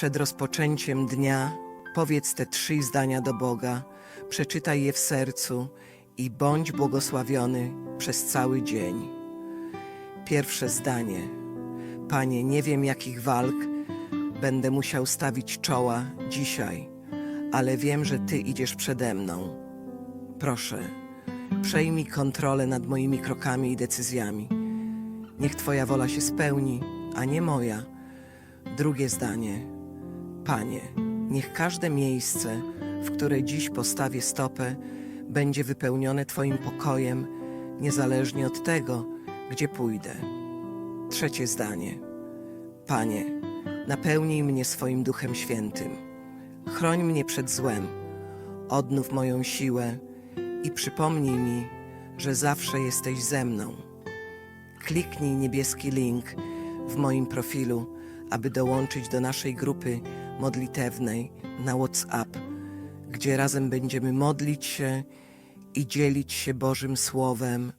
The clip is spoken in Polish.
Przed rozpoczęciem dnia powiedz te trzy zdania do Boga, przeczytaj je w sercu i bądź błogosławiony przez cały dzień. Pierwsze zdanie. Panie, nie wiem jakich walk będę musiał stawić czoła dzisiaj, ale wiem, że Ty idziesz przede mną. Proszę, przejmij kontrolę nad moimi krokami i decyzjami. Niech Twoja wola się spełni, a nie moja. Drugie zdanie. Panie, niech każde miejsce, w które dziś postawię stopę, będzie wypełnione Twoim pokojem, niezależnie od tego, gdzie pójdę. Trzecie zdanie. Panie, napełnij mnie swoim Duchem Świętym. Chroń mnie przed złem. Odnów moją siłę i przypomnij mi, że zawsze jesteś ze mną. Kliknij niebieski link w moim profilu, aby dołączyć do naszej grupy modlitewnej na WhatsApp, gdzie razem będziemy modlić się i dzielić się Bożym Słowem